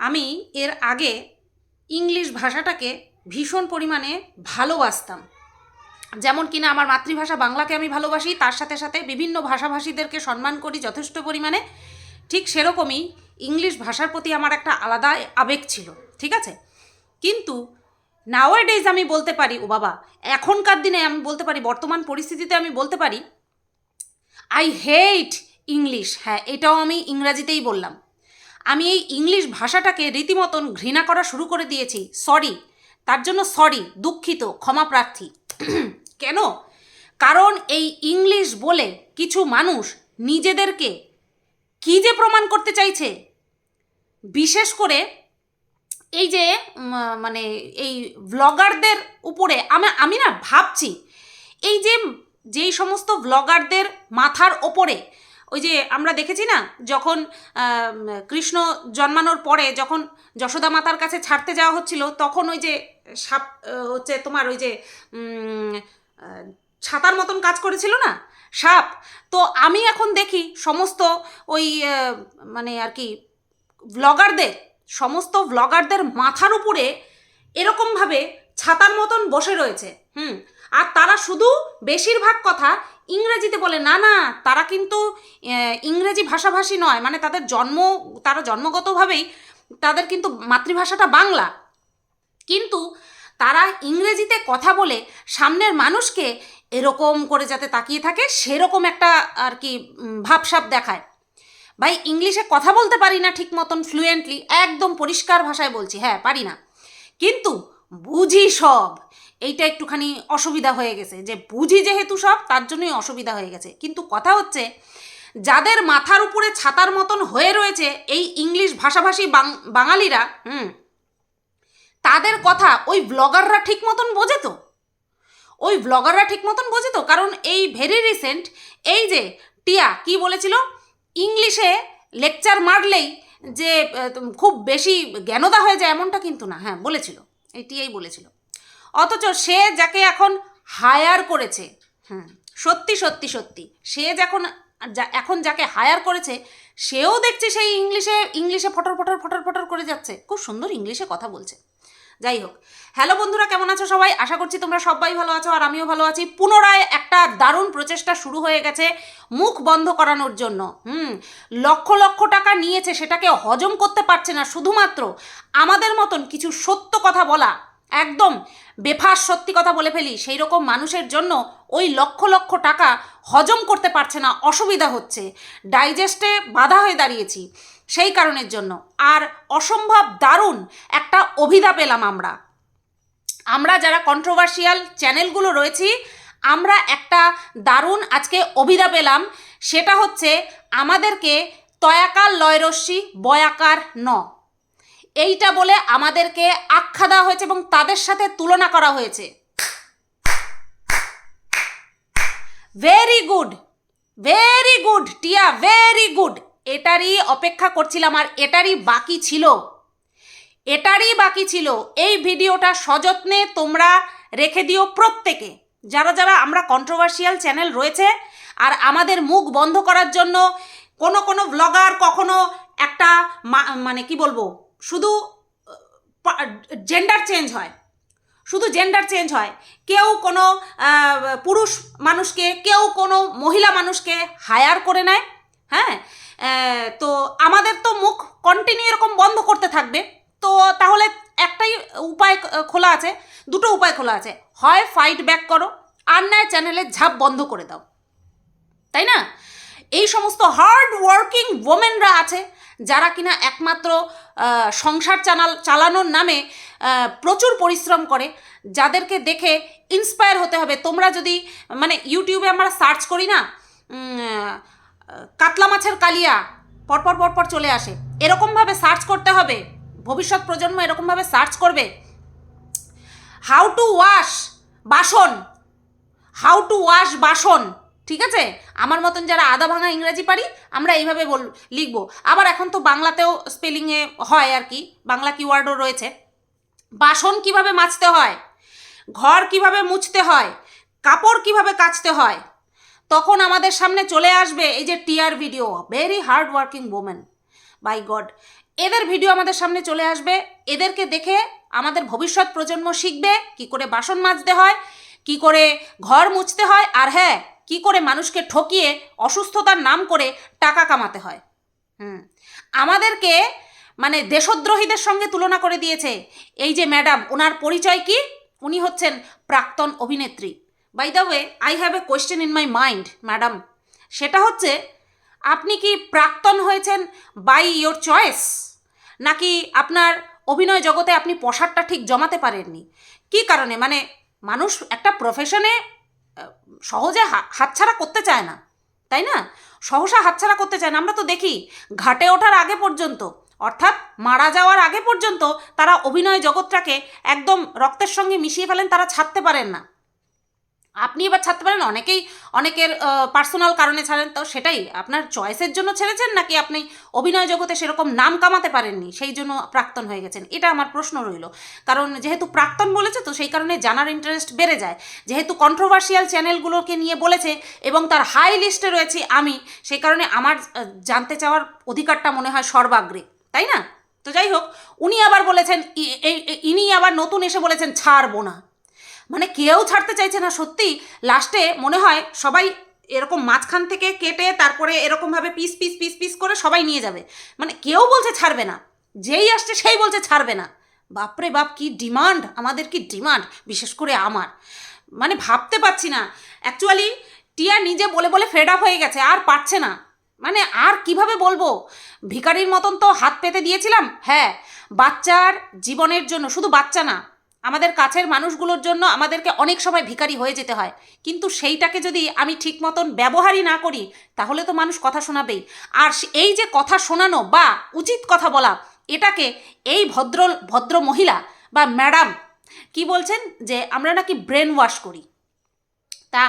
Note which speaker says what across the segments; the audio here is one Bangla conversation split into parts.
Speaker 1: আমি এর আগে ইংলিশ ভাষাটাকে ভীষণ পরিমাণে ভালোবাসতাম। যেমন কিনা আমার মাতৃভাষা বাংলাকে আমি ভালোবাসি, তার সাথে সাথে বিভিন্ন ভাষাভাষীদেরকে সম্মান করি যথেষ্ট পরিমাণে। ঠিক সেরকমই ইংলিশ ভাষার প্রতি আমার একটা আলাদা আবেগ ছিল, ঠিক আছে? কিন্তু নাওয়ে ডেজ আমি বলতে পারি, ও বাবা, এখনকার দিনে আমি বলতে পারি, বর্তমান পরিস্থিতিতে আমি বলতে পারি আই হেট ইংলিশ হ্যাঁ এটাও আমি ইংরাজিতেই বললাম। আমি এই ইংলিশ ভাষাটাকে রীতিমতন ঘৃণা করা শুরু করে দিয়েছি। সরি। তার জন্য সরি, দুঃখিত, ক্ষমা প্রার্থী। কেন? কারণ এই ইংলিশ বলে কিছু মানুষ নিজেদেরকে কী যে প্রমাণ করতে চাইছে? বিশেষ করে এই যে মানে এই ব্লগারদের উপরে আমি আমি না ভাবছি, এই যে, যেই সমস্ত ব্লগারদের মাথার ওপরে ওই যে আমরা দেখেছি না, যখন কৃষ্ণ জন্মানোর পরে যখন যশোদা মাতার কাছে ছাড়তে যাওয়া হচ্ছিল, তখন ওই যে সাপ হচ্ছে তোমার ওই যে ছাতার মতন কাজ করেছিল না? সাপ। তো আমি এখন দেখি সমস্ত ওই মানে আর কি ব্লগারদের সমস্ত ব্লগারদের মাথার উপরে এরকমভাবে ছাতার মতন বসে রয়েছে। হুম। আর তারা শুধু বেশিরভাগ কথা ইংরেজিতে বলে, না না, তারা কিন্তু ইংরেজি ভাষাভাষী নয়। মানে তাদের জন্ম, তারা জন্মগতভাবেই তাদের কিন্তু মাতৃভাষাটা বাংলা। কিন্তু তারা ইংরেজিতে কথা বলে সামনের মানুষকে এরকম করে যাতে তাকিয়ে থাকে, সেরকম একটা আর কি ভাবসাপ দেখায়। ভাই, ইংলিশে কথা বলতে পারি না ঠিক মতন ফ্লুয়েন্টলি একদম পরিষ্কার ভাষায় বলছি হ্যাঁ পারি না। কিন্তু বুঝি সব। এইটা একটুখানি অসুবিধা হয়ে গেছে। যে বুঝি যেহেতু সব, তার জন্যই অসুবিধা হয়ে গেছে। কিন্তু কথা হচ্ছে, যাদের মাথার উপরে ছাতার মতন হয়ে রয়েছে এই ইংলিশ ভাষাভাষী বাঙালিরা, হুম, তাদের কথা ওই ব্লগাররা ঠিক মতন বোঝে তো? ওই ব্লগাররা ঠিক মতন বোঝে তো? কারণ এই ভেরি রিসেন্ট এই যে টিয়া কি বলেছিল? ইংলিশে লেকচার মারলেই যে খুব বেশি জ্ঞানদা হয়ে যায় এমনটা কিন্তু না। হ্যাঁ বলেছিল। এই টিয়াই বলেছিল। অথচ সে যাকে এখন হায়ার করেছে, হুম, সত্যি সত্যি সত্যি, সে যখন এখন যাকে হায়ার করেছে, সেও দেখছে সেই ইংলিশে ইংলিশে ফটর ফটর ফটর ফটর করে যাচ্ছে। খুব সুন্দর ইংলিশে কথা বলছে। যাই হোক হ্যালো বন্ধুরা, কেমন আছো সবাই? আশা করছি তোমরা সবাই ভালো আছো আর আমিও ভালো আছি। পুনরায় একটা দারুণ প্রচেষ্টা শুরু হয়ে গেছে মুখ বন্ধ করানোর জন্য। হুম, লক্ষ লক্ষ টাকা নিয়েছে, সেটাকে হজম করতে পারছে না। শুধুমাত্র আমাদের মতন কিছু সত্য কথা বলা একদম বেফাস সত্যি কথা বলে ফেলি সেই রকম মানুষের জন্য ওই লক্ষ লক্ষ টাকা হজম করতে পারছে না, অসুবিধা হচ্ছে। ডাইজেস্টে বাধা হয়ে দাঁড়িয়েছি সেই কারণের জন্য। আর অসম্ভব দারুণ একটা অভিধা পেলাম আমরা। আমরা যারা কন্ট্রোভার্সিয়াল চ্যানেলগুলো রয়েছি, আমরা একটা দারুণ আজকে অভিধা পেলাম, সেটা হচ্ছে আমাদেরকে তয়াকার লয়রস্যি বয়াকার ন। এইটা বলে আমাদেরকে আখ্যা দেওয়া হয়েছে এবং তাদের সাথে তুলনা করা হয়েছে। Very good very good Tia very good এটারই অপেক্ষা করছিলাম আর এটারই বাকি ছিল। এটারই বাকি ছিল। এই ভিডিওটা সযত্নে তোমরা রেখে দিও প্রত্যেকে। যারা যারা আমরা কন্ট্রোভার্সিয়াল চ্যানেল রয়েছে আর আমাদের মুখ বন্ধ করার জন্য কোনো কোনো ব্লগার কখনো একটা মানে কি বলব শুধু জেন্ডার চেঞ্জ হয়। শুধু জেন্ডার চেঞ্জ হয়। কেউ কোনো পুরুষ মানুষকে, কেউ কোনো মহিলা মানুষকে হায়ার করে নেয় হ্যাঁ? তো আমাদের তো মুখ কন্টিনিউ এরকম বন্ধ করতে থাকবে। তো তাহলে একটাই উপায় খোলা আছে, দুটো উপায় খোলা আছে। হয় ফাইট ব্যাক করো, আর নয় চ্যানেলে ঝাপ বন্ধ করে দাও। তাই না? এই সমস্ত হার্ড ওয়ার্কিং ওমেনরা আছে যারা কিনা একমাত্র সংসার চালাল, চালানোর নামে প্রচুর পরিশ্রম করে, যাদেরকে দেখে ইন্সপায়ার হতে হবে। তোমরা যদি মানে ইউটিউবে আমরা সার্চ করি না কাতলা মাছের কালিয়া, পরপর পরপর চলে আসে। এরকমভাবে সার্চ করতে হবে। ভবিষ্যৎ প্রজন্ম এরকমভাবে সার্চ করবে। হাউ টু ওয়াশ বাসন। হাউ টু ওয়াশ বাসন। ঠিক আছে? আমার মতন যারা আদা ভাঙা ইংরেজি পারি, আমরা এইভাবে বল লিখব। আবার এখন তো বাংলাতেও স্পেলিংয়ে হয় আর কি, বাংলা কিওয়ার্ডও রয়েছে। বাসন কীভাবে মাজতে হয়? ঘর কীভাবে মুছতে হয়? কাপড় কীভাবে কাচতে হয়? তখন আমাদের সামনে চলে আসবে এই যে টিয়ার video very hard working women by god এদের ভিডিও আমাদের সামনে চলে আসবে। এদেরকে দেখে আমাদের ভবিষ্যৎ প্রজন্ম শিখবে কি করে বাসন মাজতে হয়, কি করে ঘর মুছতে হয়, আর হ্যাঁ কি করে মানুষকে ঠকিয়ে অসুস্থতার নাম করে টাকা কামাতে হয়? হুম। আমাদেরকে মানে দেশদ্রোহীদের সঙ্গে তুলনা করে দিয়েছে। এই যে ম্যাডাম, ওনার পরিচয় কি? উনি হচ্ছেন প্রাক্তন অভিনেত্রী। By the way I have a question in my mind madam. সেটা হচ্ছে, আপনি কি প্রাক্তন হয়েছেন বাই ইয়োর চয়েস নাকি আপনার অভিনয় জগতে আপনি পশারটা ঠিক জমাতে পারেননি? কি কারণে? মানে মানুষ একটা প্রফেশনে সহজে হাতছাড়া করতে চায় না, তাই না? সহসা হাতছাড়া করতে চায় না। আমরা তো দেখি, ঘাটে ওঠার আগে পর্যন্ত, অর্থাৎ মারা যাওয়ার আগে পর্যন্ত তারা অভিনয় জগৎটাকে একদম রক্তের সঙ্গে মিশিয়ে ফেলেন, তারা ছাড়তে পারেন না। আপনি এবার ছাড়তে পারেন, অনেকেই, অনেকের পার্সোনাল কারণে ছাড়েন, তো সেটাই, আপনার চয়েসের জন্য ছেড়েছেন নাকি আপনি অভিনয় জগতে সেরকম নাম কামাতে পারেননি, সেই জন্য প্রাক্তন হয়ে গেছেন? এটা আমার প্রশ্ন রইল। কারণ যেহেতু প্রাক্তন বলেছে, তো সেই কারণে জানার ইন্টারেস্ট বেড়ে যায়। যেহেতু কন্ট্রোভার্সিয়াল চ্যানেলগুলোকে নিয়ে বলেছে এবং তার হাই লিস্টে রয়েছে আমি সেই কারণে আমার জানতে চাওয়ার অধিকারটা মনে হয় সর্বাগ্রে, তাই না? তো যাই হোক, উনি আবার বলেছেন ইনি আবার নতুন এসে বলেছেন, ছাড়বো না। মানে কেউ ছাড়তে চাইছে না, সত্যি। লাস্টে মনে হয় সবাই এরকম মাঝখান থেকে কেটে তারপরে এরকমভাবে পিস পিস পিস পিস করে সবাই নিয়ে যাবে। মানে কেউ বলছে ছাড়বে না। যেই আসছে সেই বলছে ছাড়বে না। বাপরে বাপ, কি ডিমান্ড আমাদের কি ডিমান্ড বিশেষ করে আমার। মানে ভাবতে পারছি না। অ্যাকচুয়ালি টিয়া নিজে বলে বলে ফেড আপ হয়ে গেছে, আর পারছে না। মানে আর কীভাবে বলব? ভিখারির মতন তো হাত পেতে দিয়েছিলাম। হ্যাঁ বাচ্চার জীবনের জন্য, শুধু বাচ্চা না আমাদের কাছের মানুষগুলোর জন্য আমাদেরকে অনেক সময় ভিখারি হয়ে যেতে হয়। কিন্তু সেইটাকে যদি আমি ঠিক মতন ব্যবহারই না করি, তাহলে তো মানুষ কথা শোনাবেই। আর এই যে কথা শোনানো বা উচিত কথা বলা, এটাকে এই ভদ্র ভদ্র মহিলা বা ম্যাডাম কি বলছেন? যে আমরা নাকি ব্রেন ওয়াশ করি। তা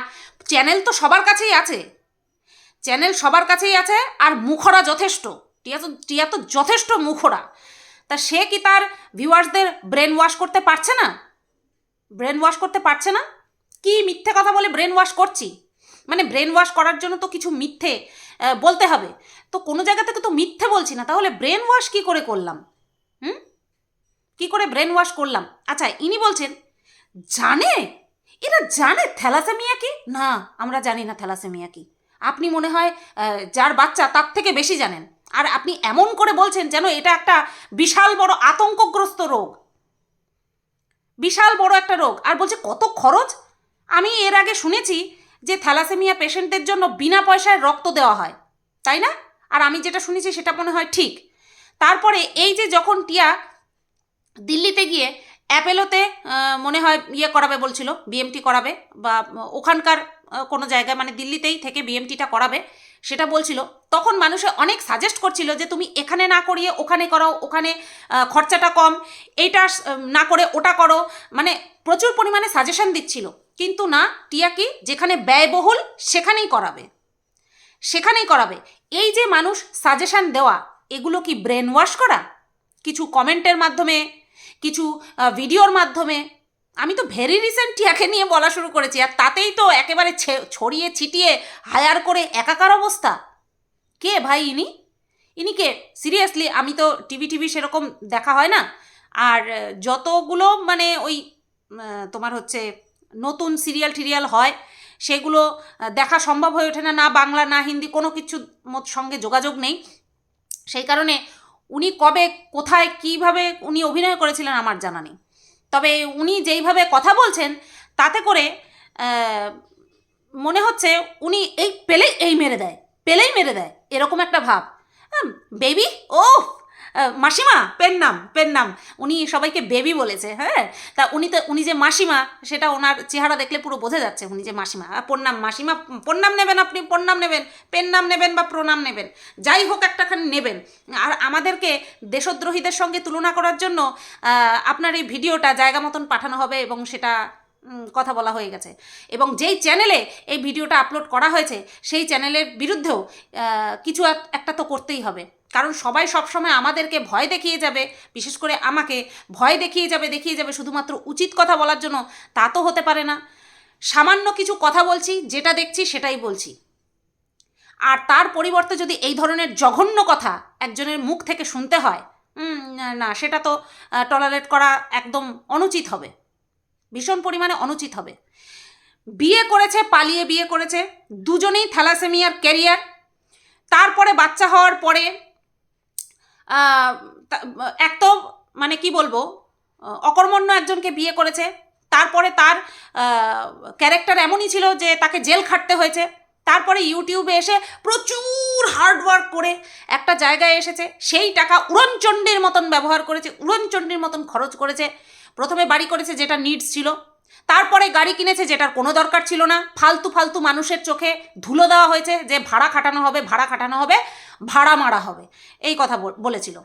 Speaker 1: চ্যানেল তো সবার কাছেই আছে। চ্যানেল সবার কাছেই আছে আর মুখরা যথেষ্ট। টিয়া তো টিয়া তো যথেষ্ট মুখরা। তা সে কি তার ভিউয়ার্সদের ব্রেন ওয়াশ করতে পারছে না? ব্রেন ওয়াশ করতে পারছে না? কি মিথ্যে কথা বলে ব্রেন ওয়াশ করছি? মানে ব্রেন ওয়াশ করার জন্য তো কিছু মিথ্যে বলতে হবে। তো কোনো জায়গা থেকে তো মিথ্যে বলছি না, তাহলে ব্রেন ওয়াশ কি করে করলাম? হুম? কি করে ব্রেন ওয়াশ করলাম? আচ্ছা ইনি বলছেন, জানে? এরা জানে থ্যালাসেমিয়া কি? না, আমরা জানি না থ্যালাসেমিয়া কি। আপনি মনে হয় যার বাচ্চা তার থেকে বেশি জানেন। আর আপনি এমন করে বলছেন যেন এটা একটা বিশাল বড় আতঙ্কগ্রস্ত রোগ। বিশাল বড় একটা রোগ। আর বলছে, কত খরচ? আমি এর আগে শুনেছি যে থ্যালাসেমিয়া পেশেন্টদের জন্য বিনা পয়সায় রক্ত দেওয়া হয়। তাই না? আর আমি যেটা শুনেছি সেটা মনে হয় ঠিক। তারপরে এই যে যখন টিয়া দিল্লিতে গিয়ে অ্যাপেলোতে মনে হয় ইয়ে করাবে বলছিল, বিএমটি করাবে বা ওখানকার কোনো জায়গায় মানে দিল্লিতেই থেকে বিএমটিটা করাবে সেটা বলছিল। তখন মানুষে অনেক সাজেস্ট করছিল যে, তুমি এখানে না করিয়ে ওখানে করো ওখানে খরচাটা কম, এইটা না করে ওটা করো। মানে প্রচুর পরিমাণে সাজেশন দিচ্ছিল। কিন্তু না, টিয়া কি যেখানে ব্যয়বহুল সেখানেই করাবে। সেখানেই করাবে। এই যে মানুষ সাজেশন দেওয়া, এগুলো কি ব্রেন ওয়াশ করা? কিছু কমেন্টের মাধ্যমে, কিছু ভিডিওর মাধ্যমে আমি তো ভেরি রিসেন্ট টিয়াকে নিয়ে বলা শুরু করেছি, আর তাতেই তো একেবারে ছড়িয়ে ছিটিয়ে হায়ার করে একাকার অবস্থা। কে ভাই ইনি? ইনি কে? সিরিয়াসলি আমি তো টিভি টিভি সেরকম দেখা হয় না। আর যতগুলো মানে ওই তোমার হচ্ছে নতুন সিরিয়াল টিরিয়াল হয়, সেগুলো দেখা সম্ভব হয়ে ওঠে না না বাংলা, না হিন্দি, কোনো কিছু সঙ্গে যোগাযোগ নেই। সেই কারণে উনি কবে, কোথায়, কীভাবে উনি অভিনয় করেছিলেন আমার জানা নেই। তবে উনি যেইভাবে কথা বলছেন, তাতে করে মনে হচ্ছে উনি এই পেলেই এই মেরে দেয়, পেলেই মেরে দেয়, এরকম একটা ভাব। বেবি ও মাসিমা, পেন নাম পেন নাম। উনি সবাইকে বেবি বলেছে হ্যাঁ? তা উনি তো, উনি যে মাসিমা, সেটা ওনার চেহারা দেখলে পুরো বোঝা যাচ্ছে উনি যে মাসিমা। প্রণাম মাসিমা প্রণাম নেবেন আপনি প্রণাম নেবেন, পেন নাম নেবেন বা প্রণাম নেবেন, যাই হোক একটাখানি নেবেন। আর আমাদেরকে দেশদ্রোহীদের সঙ্গে তুলনা করার জন্য আপনার এই ভিডিওটা জায়গা মতন পাঠানো হবে এবং সেটা কথা বলা হয়ে গেছে। এবং যেই চ্যানেলে এই ভিডিওটা আপলোড করা হয়েছে, সেই চ্যানেলের বিরুদ্ধেও কিছু একটা তো করতেই হবে। কারণ সবাই সবসময় আমাদেরকে ভয় দেখিয়ে যাবে, বিশেষ করে আমাকে ভয় দেখিয়ে যাবে দেখিয়ে যাবে শুধুমাত্র উচিত কথা বলার জন্য, তা তো হতে পারে না। সামান্য কিছু কথা বলছি, যেটা দেখছি সেটাই বলছি। আর তার পরিবর্তে যদি এই ধরনের জঘন্য কথা একজনের মুখ থেকে শুনতে হয় না সেটা তো টলারেট করা একদম অনুচিত হবে। ভীষণ পরিমাণে অনুচিত হবে। বিয়ে করেছে, পালিয়ে বিয়ে করেছে, দুজনেই থ্যালাসেমিয়ার ক্যারিয়ার। তারপরে বাচ্চা হওয়ার পরে এক তো মানে কি বলব অকর্মণ্য একজনকে বিয়ে করেছে, তারপরে তার ক্যারেক্টার এমনই ছিল যে তাকে জেল খাটতে হয়েছে, তারপরে ইউটিউবে এসে প্রচুর হার্ডওয়ার্ক করে একটা জায়গায় এসেছে, সেই টাকা উড়নচণ্ডীর মতন ব্যবহার করেছে, উড়নচণ্ডীর মতন খরচ করেছে, প্রথমে বাড়ি করেছে যেটা নিডস ছিল, তারপরে গাড়ি কিনেছে যেটার কোনো দরকার ছিল না, ফালতু ফালতু মানুষের চোখে ধুলো দেওয়া হয়েছে যে ভাড়া খাটানো হবে, ভাড়া খাটানো হবে ভাড়া মারা হবে, এই কথা বল- বলেছিল।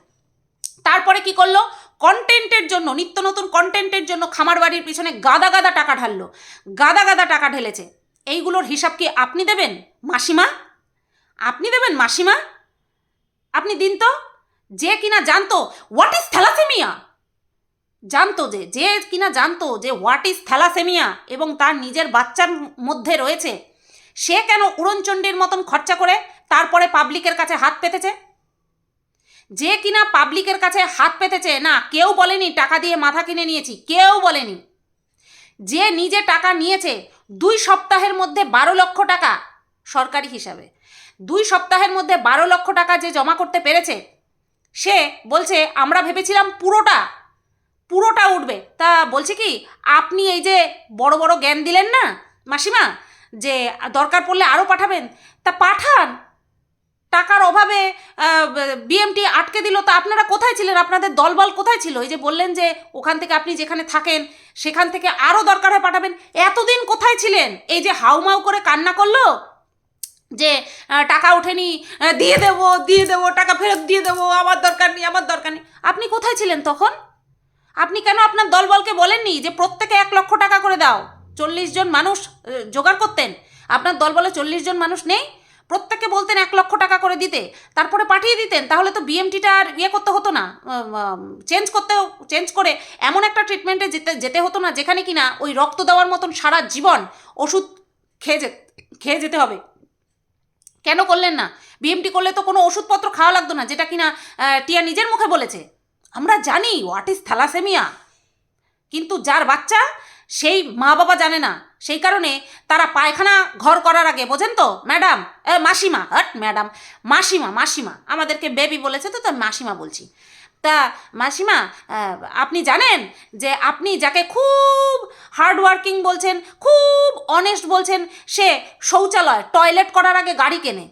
Speaker 1: তারপরে কি করল? কন্টেন্টের জন্য, নিত্য নতুন কন্টেন্টের জন্য খামার বাড়ির পিছনে গাদা গাদা টাকা ঢাললো। গাদা গাদা টাকা ঢেলেছে। এইগুলোর হিসাব কি আপনি দেবেন, মাসিমা? আপনি দেবেন, মাসিমা? আপনি দিন তো? যে কিনা জানতো হোয়াট ইজ থ্যালাসেমিয়া জানতো যে যে কিনা জানতো যে হোয়াট ইজ থ্যালাসেমিয়া এবং তার নিজের বাচ্চার মধ্যে রয়েছে, সে কেন উড়নচণ্ডীর মতন খরচা করে? তারপরে পাবলিকের কাছে হাত পেতেছে? যে কিনা পাবলিকের কাছে হাত পেতেছে, না, কেউ বলেনি টাকা দিয়ে মাথা কিনে নিয়েছি, কেউ বলেনি। যে নিজে টাকা নিয়েছে, দুই সপ্তাহের মধ্যে বারো লক্ষ টাকা সরকারি হিসাবে। দুই সপ্তাহের মধ্যে বারো লক্ষ টাকা যে জমা করতে পেরেছে, সে বলছে, আমরা ভেবেছিলাম পুরোটা পুরোটা উঠবে। তা বলছে কি, আপনি এই যে বড় বড় জ্ঞান দিলেন না, মাসিমা, যে দরকার পড়লে আরও পাঠাবেন, তা পাঠান। টাকার অভাবে বিএমটি আটকে দিল, তা আপনারা কোথায় ছিলেন? আপনাদের দলবল কোথায় ছিল? এই যে বললেন যে ওখান থেকে আপনি যেখানে থাকেন, সেখান থেকে আরও দরকার হয় পাঠাবেন। এতদিন কোথায় ছিলেন? এই যে হাউমাউ করে কান্না করল যে টাকা ওঠেনি দিয়ে দেবো দিয়ে দেবো, টাকা ফেরত দিয়ে দেবো, আমার দরকার নেই, আমার দরকার নেই। আপনি কোথায় ছিলেন তখন? আপনি কেন আপনার দলবলকে বলেননি যে প্রত্যেকে এক লক্ষ টাকা করে দাও? চল্লিশ জন মানুষ জোগাড় করতেন। আপনার দলবলে চল্লিশ জন মানুষ নেই? প্রত্যেকে বলতেন এক লক্ষ টাকা করে দিতে, তারপরে পাঠিয়ে দিতেন, তাহলে তো বিএমটিটা আর ইয়ে করতে হতো না চেঞ্জ করতে চেঞ্জ করে এমন একটা ট্রিটমেন্টে যেতে যেতে হতো না, যেখানে কিনা ওই রক্ত দেওয়ার মতন সারা জীবন ওষুধ খেয়ে যে, খেয়ে যেতে হবে। কেন করলেন না? বিএমটি করলে তো কোনো ওষুধপত্র খাওয়া লাগতো না, যেটা কিনা টিয়া নিজের মুখে বলেছে। আমরা জানি হোয়াট ইজ থ্যালাসেমিয়া কিন্তু যার বাচ্চা, সেই মা বাবা জানে না। সেই কারণে তারা পায়খানা ঘর করার আগে, বোঝেন তো, ম্যাডাম মাসিমা, হট, ম্যাডাম, মাসিমা মাসিমা, আমাদেরকে বেবি বলেছে তো তো মাসিমা বলছি। তা মাসিমা আপনি জানেন যে আপনি যাকে খুব হার্ড ওয়ার্কিং বলছেন, খুব অনেস্ট বলছেন, সে শৌচালয় টয়লেট করার আগে গাড়ি কেনে।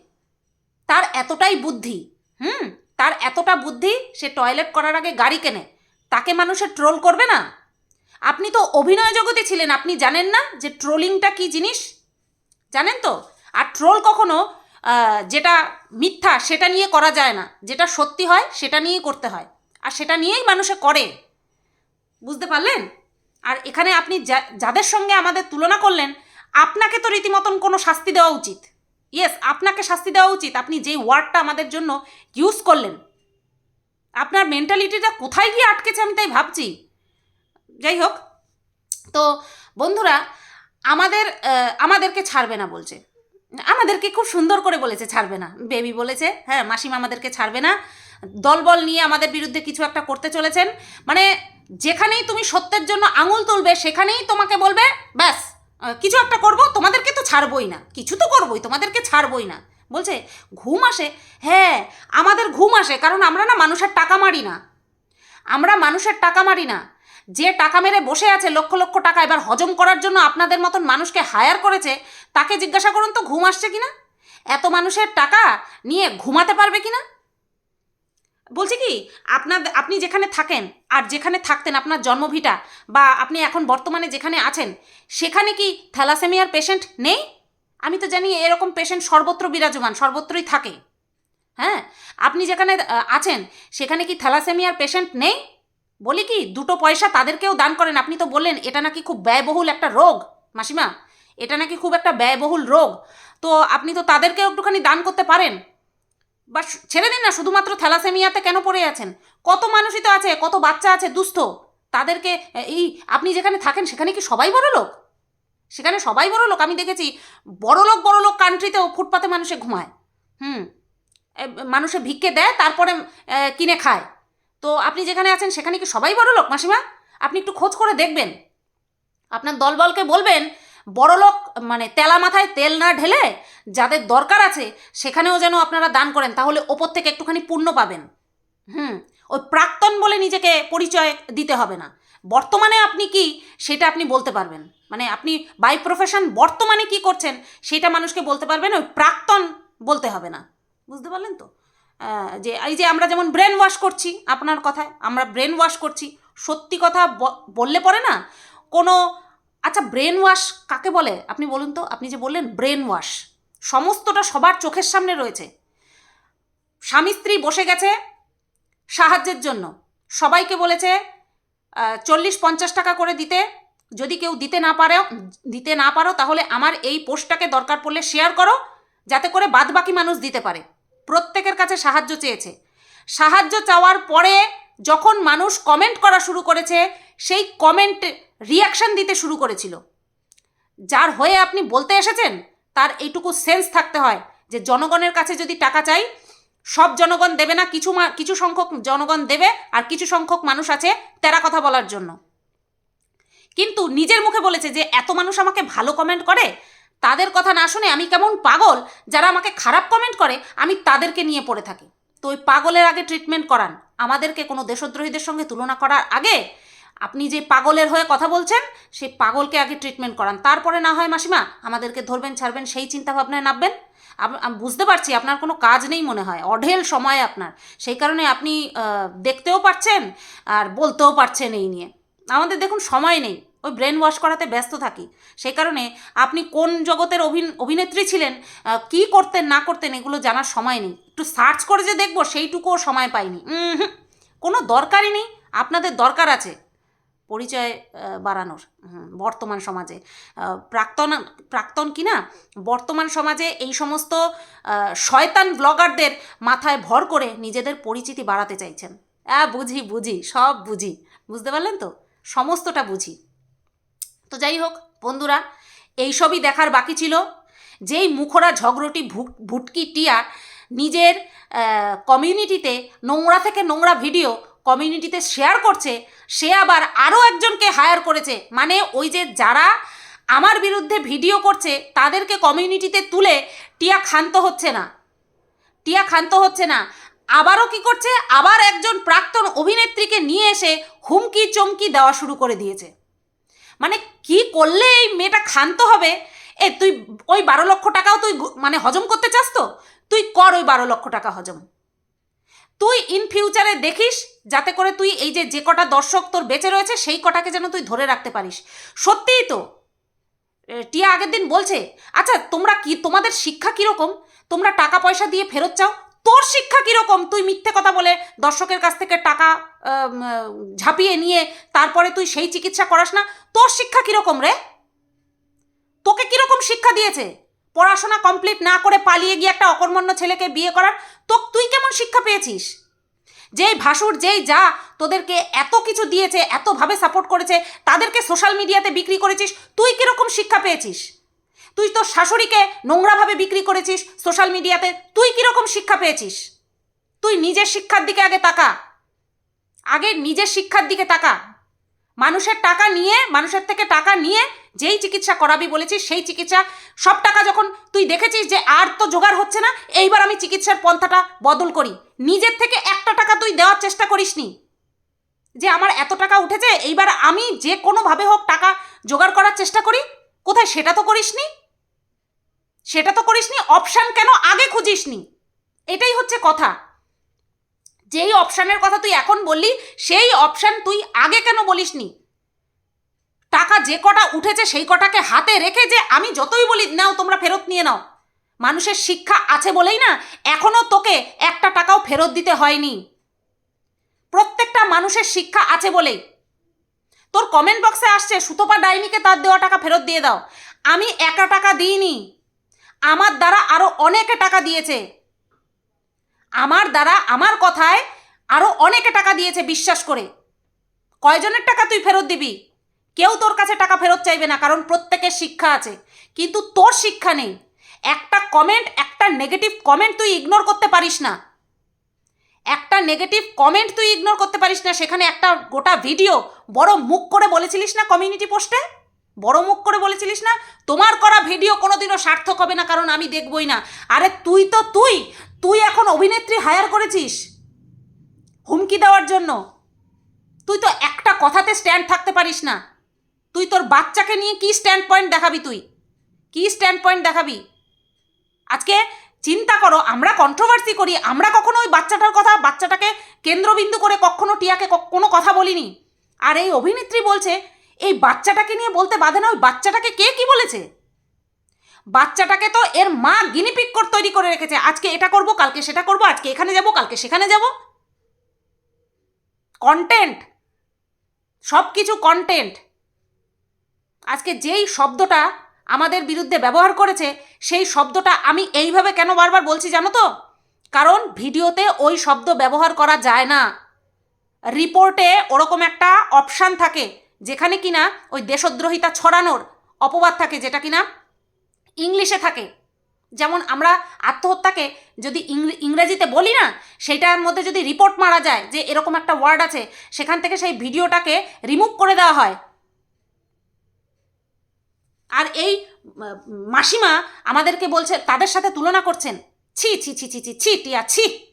Speaker 1: তার এতটাই বুদ্ধি, হুম, তার এতটা বুদ্ধি, সে টয়লেট করার আগে গাড়ি কেনে। তাকে মানুষের ট্রোল করবে না? আপনি তো অভিনয় জগতে ছিলেন, আপনি জানেন না যে ট্রোলিংটা কি জিনিস? জানেন তো? আর ট্রোল কখনো যেটা মিথ্যা সেটা নিয়ে করা যায় না। যেটা সত্যি হয় সেটা নিয়েই করতে হয়। আর সেটা নিয়েই মানুষে করে। বুঝতে পারলেন? আর এখানে আপনি যাদের সঙ্গে আমাদের তুলনা করলেন, আপনাকে তো রীতিমতন কোনো শাস্তি দেওয়া উচিত। ইয়েস আপনাকে শাস্তি দেওয়া উচিত। আপনি যেই ওয়ার্ডটা আমাদের জন্য ইউজ করলেন, আপনার মেন্টালিটিটা কোথায় গিয়ে আটকেছে আমি তাই ভাবছি। যাই হোক তো বন্ধুরা, আমাদের আমাদেরকে ছাড়বে না বলছে। আমাদেরকে খুব সুন্দর করে বলেছে, ছাড়বে না। বেবি বলেছে হ্যাঁ মাসিমা আমাদেরকে ছাড়বে না। দলবল নিয়ে আমাদের বিরুদ্ধে কিছু একটা করতে চলেছেন। মানে যেখানেই তুমি সত্যের জন্য আঙুল তুলবে, সেখানেই তোমাকে বলবে, ব্যাস কিছু একটা করব, তোমাদেরকে তো ছাড়বই না। কিছু তো করবই, তোমাদেরকে ছাড়বই না। বলছে, ঘুম আসে? হ্যাঁ আমাদের ঘুম আসে, কারণ আমরা না মানুষের টাকা মারি না। আমরা মানুষের টাকা মারি না। যে টাকা মেরে বসে আছে লক্ষ লক্ষ টাকা এবার হজম করার জন্য আপনাদের মতন মানুষকে হায়ার করেছে, তাকে জিজ্ঞাসা করুন তো ঘুম আসছে কিনা? এত মানুষের টাকা নিয়ে ঘুমাতে পারবে কিনা? বলছি কি, আপনার, আপনি যেখানে থাকেন আর যেখানে থাকতেন, আপনার জন্মভিটা বা আপনি এখন বর্তমানে যেখানে আছেন, সেখানে কি থ্যালাসেমিয়ার পেশেন্ট নেই? আমি তো জানি এরকম পেশেন্ট সর্বত্র বিরাজমান, সর্বত্রই থাকে। হ্যাঁ আপনি যেখানে আছেন, সেখানে কি থ্যালাসেমিয়ার পেশেন্ট নেই? বলি কি, দুটো পয়সা তাদেরকেও দান করেন। আপনি তো বললেন, এটা নাকি খুব ব্যয়বহুল একটা রোগ, মাসিমা। এটা নাকি খুব একটা ব্যয়বহুল রোগ। তো আপনি তো তাদেরকেও একটুখানি দান করতে পারেন। বা ছেড়ে দিন না, শুধুমাত্র থ্যালাসেমিয়াতে কেন পড়ে আছেন? কত মানুষই তো আছে, কত বাচ্চা আছে, দুস্থ। তাদেরকে এই, আপনি যেখানে থাকেন, সেখানে কি সবাই বড় লোক? সেখানে সবাই বড় লোক। আমি দেখেছি, বড় লোক বড় লোক কান্ট্রিতেও ফুটপাতে মানুষে ঘুমায়। হুম মানুষে ভিক্ষে দেয়, তারপরে কিনে খায়। তো আপনি যেখানে আছেন, সেখানে কি সবাই বড় লোক, মাসিমা? আপনি একটু খোঁজ করে দেখবেন। আপনার দলবলকে বলবেন বড়লোক মানে তেলা মাথায় তেল না ঢেলে যাদের দরকার আছে, সেখানেও যেন আপনারা দান করেন, তাহলে ওপর থেকে একটুখানি পুণ্য পাবেন। হুম, ওই প্রাক্তন বলে নিজেকে পরিচয় দিতে হবে না। বর্তমানে আপনি কি, সেটা আপনি বলতে পারবেন। মানে আপনি বাই প্রফেশন বর্তমানে কি করছেন, সেটা মানুষকে বলতে পারবেন, ওই প্রাক্তন বলতে হবে না। বুঝতে পারলেন তো? যে, এই যে আমরা যেমন ব্রেন ওয়াশ করছি আপনার কথায়, আমরা ব্রেন ওয়াশ করছি, সত্যি কথা বললে পরে না, কোনো আচ্ছা ব্রেন ওয়াশ কাকে বলে? আপনি বলুন তো, আপনি যে বললেন ব্রেন ওয়াশ সমস্তটা সবার চোখের সামনে রয়েছে। স্বামী স্ত্রী বসে গেছে সাহায্যের জন্য। সবাইকে বলেছে চল্লিশ পঞ্চাশ টাকা করে দিতে। যদি কেউ দিতে না পারে দিতে না পারো, তাহলে আমার এই পোস্টটাকে দরকার পড়লে শেয়ার করো, যাতে করে বাদবাকি মানুষ দিতে পারে। প্রত্যেকের কাছে সাহায্য চেয়েছে। সাহায্য চাওয়ার পরে যখন মানুষ কমেন্ট করা শুরু করেছে, সেই কমেন্ট রিয়াকশন দিতে শুরু করেছিল। যার হয়ে আপনি বলতে এসেছেন, তার এইটুকু সেন্স থাকতে হয় যে জনগণের কাছে যদি টাকা চাই, সব জনগণ দেবে না, কিছু কিছু সংখ্যক জনগণ দেবে আর কিছু সংখ্যক মানুষ আছে তেরা কথা বলার জন্য। কিন্তু নিজের মুখে বলেছে যে এত মানুষ আমাকে ভালো কমেন্ট করে তাদের কথা না শুনে আমি কেমন পাগল? যারা আমাকে খারাপ কমেন্ট করে, আমি তাদেরকে নিয়ে পড়ে থাকি। তো ওই পাগলের আগে ট্রিটমেন্ট করান। আমাদেরকে কোনো দেশদ্রোহীদের সঙ্গে তুলনা করার আগে আপনি যে পাগলের হয়ে কথা বলছেন সেই পাগলকে আগে ট্রিটমেন্ট করান। তারপরে না হয় মাসিমা, আমাদেরকে ধরবেন, ছাড়বেন, সেই চিন্তা ভাবনায় নামবেন বুঝতে পারছি আপনার কোনো কাজ নেই মনে হয়। অঢেল সময় আপনার। সেই কারণে আপনি দেখতেও পারছেন আর বলতেও পারছেন এই নিয়ে। আমাদের দেখুন সময় নেই। ওই ব্রেন ওয়াশ করাতে ব্যস্ত থাকি। সেই কারণে আপনি কোন জগতের অভিন, অভিনেত্রী ছিলেন কি করতেন, না করতেন, এগুলো জানার সময় নেই। একটু সার্চ করে যে দেখব, সেইটুকুও সময় পাইনি। কোনো দরকারই নেই, আপনাদের দরকার আছে। পরিচয় বাড়ানোর বর্তমান সমাজে। প্রাক্তন প্রাক্তন কি না, বর্তমান সমাজে এই সমস্ত শয়তান ব্লগারদের মাথায় ভর করে নিজেদের পরিচিতি বাড়াতে চাইছেন। হ্যাঁ বুঝি বুঝি, সব বুঝি। বুঝতে পারলেন তো? সমস্তটা বুঝি। তো যাই হোক, বন্ধুরা, এইসবই দেখার বাকি ছিল। যেই মুখরা ঝগড়টি, ভুট- ভুটকি, টিয়া নিজের কমিউনিটিতে নোংরা থেকে নোংরা ভিডিও কমিউনিটিতে শেয়ার করছে, সে আবার আরও একজনকে হায়ার করেছে। মানে ওই যে যারা আমার বিরুদ্ধে ভিডিও করছে, তাদেরকে কমিউনিটিতে তুলে টিয়া ক্ষান্ত হচ্ছে না। টিয়া ক্ষান্ত হচ্ছে না। আবারও কি করছে? আবার একজন প্রাক্তন অভিনেত্রীকে নিয়ে এসে হুমকি চমকি দেওয়া শুরু করে দিয়েছে। মানে কি করলে এই মেয়েটা ক্ষান্ত হবে? এ, তুই ওই বারো লক্ষ টাকাও তুই মানে হজম করতে চাস তো? তুই কর ওই বারো লক্ষ টাকা হজম। তুই ইন ফিউচারে দেখিস যাতে করে তুই এই যে যে কটা দর্শক তোর বেঁচে রয়েছে, সেই কটাকে যেন তুই ধরে রাখতে পারিস। সত্যিই তো? টিয়া আগের দিন বলছে আচ্ছা তোমরা কি, তোমাদের শিক্ষা কীরকম? তোমরা টাকা পয়সা দিয়ে ফেরত চাও? তোর শিক্ষা কীরকম? তুই মিথ্যে কথা বলে দর্শকের কাছ থেকে টাকা ঝাঁপিয়ে নিয়ে তারপরে তুই সেই চিকিৎসা করাস না? তোর শিক্ষা কীরকম রে? তোকে কীরকম শিক্ষা দিয়েছে? পড়াশোনা কমপ্লিট না করে পালিয়ে গিয়ে একটা অকর্মণ্য ছেলেকে বিয়ে করার? তো তুই কেমন শিক্ষা পেয়েছিস? যেই ভাসুর, যেই যা তোদেরকে এত কিছু দিয়েছে, এতভাবে সাপোর্ট করেছে, তাদেরকে সোশ্যাল মিডিয়াতে বিক্রি করেছিস, তুই কীরকম শিক্ষা পেয়েছিস? তুই তোর শাশুড়িকে নোংরাভাবে বিক্রি করেছিস সোশ্যাল মিডিয়াতে তুই কীরকম শিক্ষা পেয়েছিস? তুই নিজের শিক্ষার দিকে আগে তাকা। আগে নিজের শিক্ষার দিকে তাকা। মানুষের টাকা নিয়ে, মানুষের থেকে টাকা নিয়ে যেই চিকিৎসা করাবি বলেছিস, সেই চিকিৎসা, সব টাকা যখন তুই দেখেছিস যে আর তো জোগাড় হচ্ছে না, এইবার আমি চিকিৎসার পন্থাটা বদল করি। নিজের থেকে একটা টাকা তুই দেওয়ার চেষ্টা করিসনি। যে আমার এত টাকা উঠেছে, এইবার আমি যে কোনোভাবে হোক টাকা জোগাড় করার চেষ্টা করি, কোথায় সেটা তো করিসনি? সেটা তো করিসনি অপশান কেন আগে খুঁজিসনি? এটাই হচ্ছে কথা। যেই অপশানের কথা তুই এখন বললি, সেই অপশান তুই আগে কেন বলিসনি? টাকা যে কটা উঠেছে সেই কটাকে হাতে রেখে যে আমি যতই বলি, নাও, তোমরা ফেরত নিয়ে নাও। মানুষের শিক্ষা আছে বলেই না, এখনও তোকে একটা টাকাও ফেরত দিতে হয়নি। প্রত্যেকটা মানুষের শিক্ষা আছে বলেই। তোর কমেন্ট বক্সে আসছে, সুতপা ডাইনিকে তার দেওয়া টাকা ফেরত দিয়ে দাও। আমি একা টাকা দিইনি। আমার দ্বারা আরও অনেকে টাকা দিয়েছে। আমার দ্বারা আমার কথায় আরও অনেকে টাকা দিয়েছে বিশ্বাস করে। কয়জনের টাকা তুই ফেরত দিবি? কেউ তোর কাছে টাকা ফেরত চাইবে না, কারণ প্রত্যেকের শিক্ষা আছে। কিন্তু তোর শিক্ষা নেই। একটা কমেন্ট একটা নেগেটিভ কমেন্ট তুই ইগনোর করতে পারিস না। একটা নেগেটিভ কমেন্ট তুই ইগনোর করতে পারিস না, সেখানে একটা গোটা ভিডিও বড় মুখ করে বলেছিলিস না কমিউনিটি পোস্টে বড় মুখ করে বলেছিলিস না? তোমার করা ভিডিও কোনোদিনও সার্থক হবে না, কারণ আমি দেখবই না। আরে তুই তো তুই তুই এখন অভিনেত্রী হায়ার করেছিস হুমকি দেওয়ার জন্য। তুই তো একটা কথাতে স্ট্যান্ড থাকতে পারিস না। তুই তোর বাচ্চাকে নিয়ে কি স্ট্যান্ড পয়েন্ট দেখাবি তুই? কি স্ট্যান্ড পয়েন্ট দেখাবি? আজকে চিন্তা করো, আমরা কন্ট্রোভার্সি করি, আমরা কখনো ওই বাচ্চাটার কথা, বাচ্চাটাকে কেন্দ্রবিন্দু করে কখনো টিয়াকে কোনো কথা বলিনি। আর এই অভিনেত্রী বলছে এই বাচ্চাটাকে নিয়ে বলতে বাধে না, ওই বাচ্চাটাকে কে কি বলেছে? বাচ্চাটাকে তো এর মা গিনিপিক করে তৈরি করে রেখেছে, আজকে এটা করব, কালকে সেটা করব, আজকে এখানে যাব, কালকে সেখানে যাব। কন্টেন্ট সব কিছু কন্টেন্ট আজকে যেই শব্দটা আমাদের বিরুদ্ধে ব্যবহার করেছে, সেই শব্দটা আমি এইভাবে কেন বারবার বলছি জানো তো? কারণ ভিডিওতে ওই শব্দ ব্যবহার করা যায় না। রিপোর্টে ওরকম একটা অপশান থাকে যেখানে কিনা ওই দেশদ্রোহিতা ছড়ানোর অপবাদ থাকে, যেটা কিনা ইংলিশে থাকে। যেমন আমরা আত্মহত্যাকে যদি ইংরে- ইংরেজিতে বলি না সেইটার মধ্যে যদি রিপোর্ট মারা যায় যে এরকম একটা ওয়ার্ড আছে, সেখান থেকে সেই ভিডিওটাকে রিমুভ করে দেওয়া হয়। আর এই মাসিমা আমাদেরকে বলছে, তাদের সাথে তুলনা করছেন। ছি ছি ছি ছি ছি ছি, টিয়া, ছি।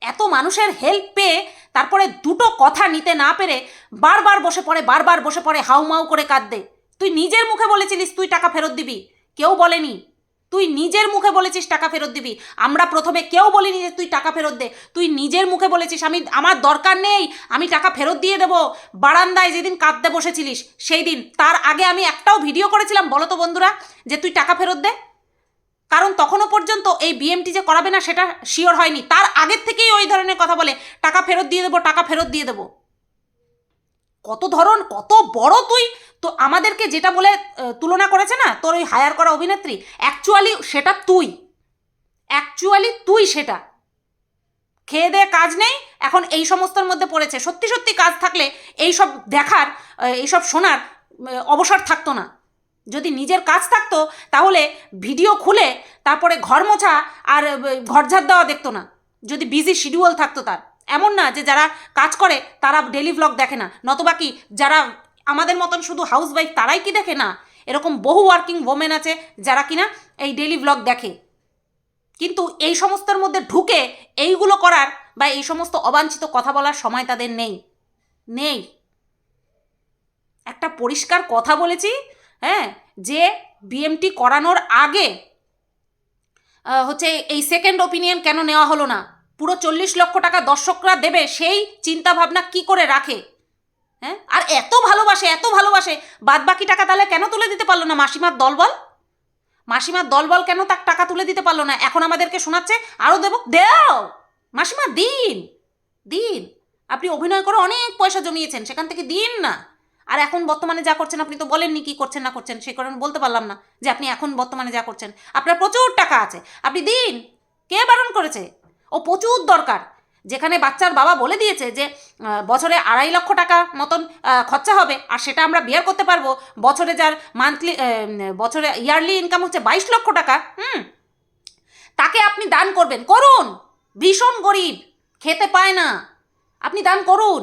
Speaker 1: এত মানুষের হেল্প পেয়ে তারপরে দুটো কথা নিতে না পেরে বারবার বসে পড়ে, বারবার বসে পড়ে হাউমাউ করে কাঁদতে। তুই নিজের মুখে বলেছিলিস তুই টাকা ফেরত দিবি। কেউ বলেনি। তুই নিজের মুখে বলেছিস টাকা ফেরত দিবি। আমরা প্রথমে কেউ বলিনি যে তুই টাকা ফেরত দে। তুই নিজের মুখে বলেছিস, আমি, আমার দরকার নেই, আমি টাকা ফেরত দিয়ে দেবো। বারান্দায় যেদিন কাঁদতে বসেছিলিস, সেই দিন। তার আগে আমি একটাও ভিডিও করেছিলাম, বলো তো বন্ধুরা, যে তুই টাকা ফেরত দে। কারণ তখনও পর্যন্ত এই বিএমটি যে করাবে না সেটা শিওর হয়নি। তার আগের থেকেই ওই ধরনের কথা বলে, টাকা ফেরত দিয়ে দেবো, টাকা ফেরত দিয়ে দেবো। কত ধরন, কত বড় তুই? তো আমাদেরকে যেটা বলে তুলনা করেছে না, তোর ওই হায়ার করা অভিনেত্রী অ্যাকচুয়ালি সেটা তুই। অ্যাকচুয়ালি তুই সেটা। খেয়ে দেয়ে কাজ নেই, এখন এই সমস্তর মধ্যে পড়েছে। সত্যি সত্যি কাজ থাকলে এই সব দেখার এইসব শোনার অবসর থাকতো না। যদি নিজের কাজ থাকতো তাহলে ভিডিও খুলে তারপরে ঘর মোছা আর আহ, ঘর ঝাড় দেওয়া দেখতো না। যদি বিজি শিডিউল থাকতো তার। এমন না যে যারা কাজ করে তারা ডেলি ব্লগ দেখে না। নতবা কি যারা আমাদের মতন শুধু হাউস ওয়াইফ তারাই কি দেখে না? এরকম বহু ওয়ার্কিং ওমেন আছে যারা কিনা এই ডেলি ব্লগ দেখে। কিন্তু এই সমস্তর মধ্যে ঢুকে এইগুলো করার বা এই সমস্ত অবাঞ্ছিত কথা বলার সময় তাদের নেই। নেই। একটা পরিষ্কার কথা বলেছি হ্যাঁ যে বিএমটি করানোর আগে হচ্ছে এই সেকেন্ড ওপিনিয়ন কেন নেওয়া হলো না? পুরো চল্লিশ লক্ষ টাকা দর্শকরা দেবে, সেই চিন্তা ভাবনা কি করে রাখে? হ্যাঁ আর এত ভালোবাসে এত ভালোবাসে বাদ বাকি টাকা তাহলে কেন তুলে দিতে পারল না? মাসিমার দলবল মাসিমার দলবল কেন তার টাকা তুলে দিতে পারল না? এখন আমাদেরকে শোনাচ্ছে আরও দেবো, দেও! মাসিমা, দিন দিন। আপনি অভিনয় করে অনেক পয়সা জমিয়েছেন, সেখান থেকে দিন না। আর এখন বর্তমানে যা করছেন, আপনি তো বলেননি কি করছেন, না করছেন সেই কারণে বলতে পারলাম না যে আপনি এখন বর্তমানে যা করছেন। আপনার প্রচুর টাকা আছে। আপনি দিন, কে বারণ করেছে? ও প্রচুর দরকার। যেখানে বাচ্চার বাবা বলে দিয়েছে যে বছরে আড়াই লক্ষ টাকা মতন খরচা হবে আর সেটা আমরা বিয়ার করতে পারব। বছরে যার মান্থলি বছরে ইয়ারলি ইনকাম হচ্ছে বাইশ লক্ষ টাকা, হুম? তাকে আপনি দান করবেন। করুন! ভীষণ গরিব, খেতে পায় না। আপনি দান করুন।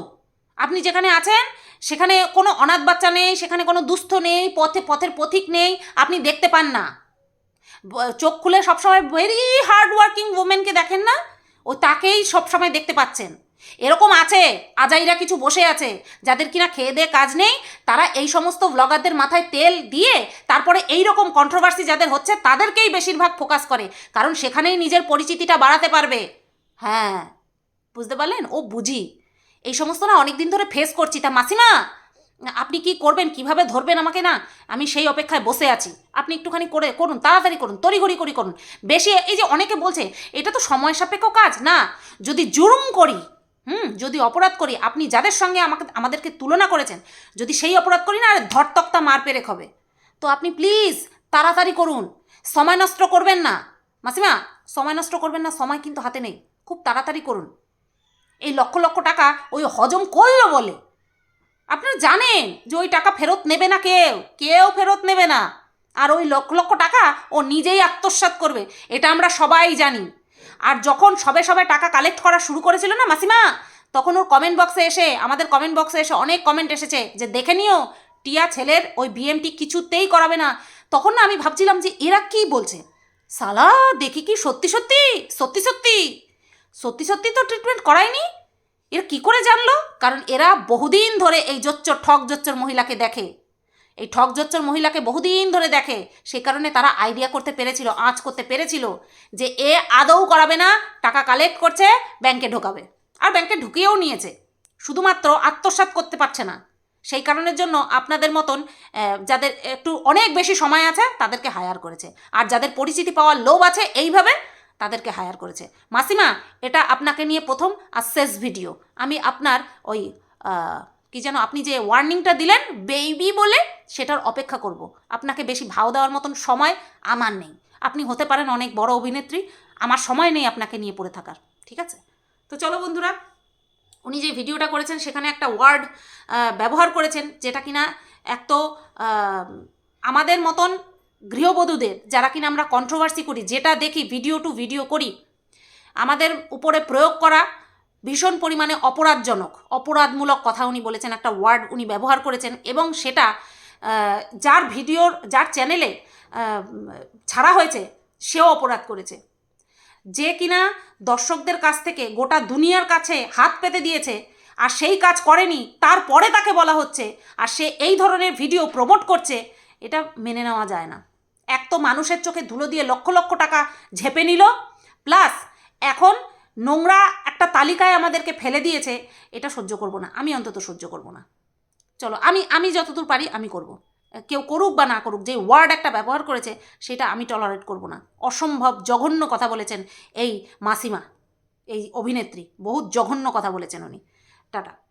Speaker 1: আপনি যেখানে আছেন সেখানে কোনো অনাথ বাচ্চা নেই, সেখানে কোনো দুস্থ নেই, পথে, পথের পথিক নেই, আপনি দেখতে পান না। চোখ খুলে সবসময় ভেরি হার্ড ওয়ার্কিং ওমেনকে দেখেন না, ও তাকেই সবসময় দেখতে পাচ্ছেন। এরকম আছে, আজাইরা কিছু বসে আছে, যাদের কিনা খেয়ে দিয়ে কাজ নেই, তারা এই সমস্ত ব্লগারদের মাথায় তেল দিয়ে, তারপরে এই রকম কন্ট্রোভার্সি যাদের হচ্ছে, তাদেরকেই বেশিরভাগ ফোকাস করে, কারণ সেখানেই নিজের পরিচিতিটা বাড়াতে পারবে। হ্যাঁ বুঝতে পারলেন? ও বুঝি। এই সমস্ত না অনেক দিন ধরে ফেস করছি। তা মাসিমা, আপনি কি করবেন? কীভাবে ধরবেন আমাকে না? আমি সেই অপেক্ষায় বসে আছি। আপনি একটুখানি করে করুন, তাড়াতাড়ি করুন, তড়িঘড়ি করি করুন। বেশি এই যে অনেকে বলছে, এটা তো সময় সাপেক্ষ কাজ না। যদি জুরুম করি, হুম, যদি অপরাধ করি, আপনি যাদের সঙ্গে আমাকে, আমাদেরকে তুলনা করেছেন, যদি সেই অপরাধ করি না, আর ধরতক্তা মার পেরেক হবে। তো আপনি প্লিজ তাড়াতাড়ি করুন। সময় নষ্ট করবেন না। মাসিমা, সময় নষ্ট করবেন না, সময় কিন্তু হাতে নেই। খুব তাড়াতাড়ি করুন। এই লক্ষ লক্ষ টাকা ওই হজম করল বলে। আপনারা জানেন যে ওই টাকা ফেরত নেবে না কেউ কেউ ফেরত নেবে না। আর ওই লক্ষ লক্ষ টাকা ও নিজেই আত্মসাৎ করবে, এটা আমরা সবাই জানি। আর যখন সবে সবে টাকা কালেক্ট করা শুরু করেছিল না মাসিমা, তখন ওর কমেন্ট বক্সে এসে, আমাদের কমেন্ট বক্সে এসে অনেক কমেন্ট এসেছে যে, দেখে নিও, টিয়া ছেলের ওই বিএমটি কিছুতেই করাবে না। তখন না আমি ভাবছিলাম যে, এরা কি বলছে? সালা, দেখি কি সত্যি সত্যি সত্যি সত্যি। সত্যি সত্যি তো ট্রিটমেন্ট করায়নি? এরা কি করে জানলো? কারণ এরা বহুদিন ধরে এই জোচ্চর ঠক জোচ্চর মহিলাকে দেখে। এই ঠক জোচ্চর মহিলাকে বহুদিন ধরে দেখে। সেই কারণে তারা আইডিয়া করতে পেরেছিল, আঁচ করতে পেরেছিল যে এ আদৌ করাবে না, টাকা কালেক্ট করছে ব্যাংকে ঢোকাবে। আর ব্যাংকে ঢুকিয়েও নিয়েছে। শুধুমাত্র আত্মসাৎ করতে পারছে না। সেই কারণের জন্য আপনাদের মতন যাদের একটু অনেক বেশি সময় আছে, তাদেরকে হায়ার করেছে। আর যাদের পরিচিতি পাওয়ার লোভ আছে, এইভাবে তাদেরকে হায়ার করেছে। মাসিমা, এটা আপনাকে নিয়ে প্রথম আর শেষ ভিডিও আমি আপনার ওই কি যেন আপনি যে ওয়ার্নিংটা দিলেন বেবি বলে সেটার অপেক্ষা করব। আপনাকে বেশি ভাও দেওয়ার মতন সময় আমার নেই। আপনি হতে পারেন অনেক বড় অভিনেত্রী, আমার সময় নেই আপনাকে নিয়ে পড়ে থাকার, ঠিক আছে? তো চলো বন্ধুরা, উনি যে ভিডিওটা করেছেন, সেখানে একটা ওয়ার্ড ব্যবহার করেছেন, যেটা কিনা এক তো আমাদের মতন গৃহবধূদের, যারা কিনা আমরা কন্ট্রোভার্সি করি, যেটা দেখি ভিডিও টু ভিডিও করি, আমাদের উপরে প্রয়োগ করা ভীষণ পরিমাণে অপরাধজনক, অপরাধমূলক কথা উনি বলেছেন, একটা ওয়ার্ড উনি ব্যবহার করেছেন, এবং সেটা যার ভিডিওর যার চ্যানেলে ছাড়া হয়েছে, সেও অপরাধ করেছে। যে কিনা দর্শকদের কাছ থেকে গোটা দুনিয়ার কাছে হাত পেতে দিয়েছে, আর সেই কাজ করেনি, তারপরে তাকে বলা হচ্ছে, আর সে এই ধরনের ভিডিও প্রমোট করছে, এটা মেনে নেওয়া যায় না। এক তো মানুষের চোখে ধুলো দিয়ে লক্ষ লক্ষ টাকা ঝেপে নিল প্লাস এখন নোংরা একটা তালিকায় আমাদেরকে ফেলে দিয়েছে, এটা সহ্য করব না, আমি অন্তত সহ্য করব না। চলো, আমি আমি যতদূর পারি আমি করব। কেউ করুক বা না করুক, যে ওয়ার্ড একটা ব্যবহার করেছে, সেটা আমি টলারেট করব না। অসম্ভব জঘন্য কথা বলেছেন এই মাসিমা, এই অভিনেত্রী, বহুত জঘন্য কথা বলেছেন উনি। টাটা।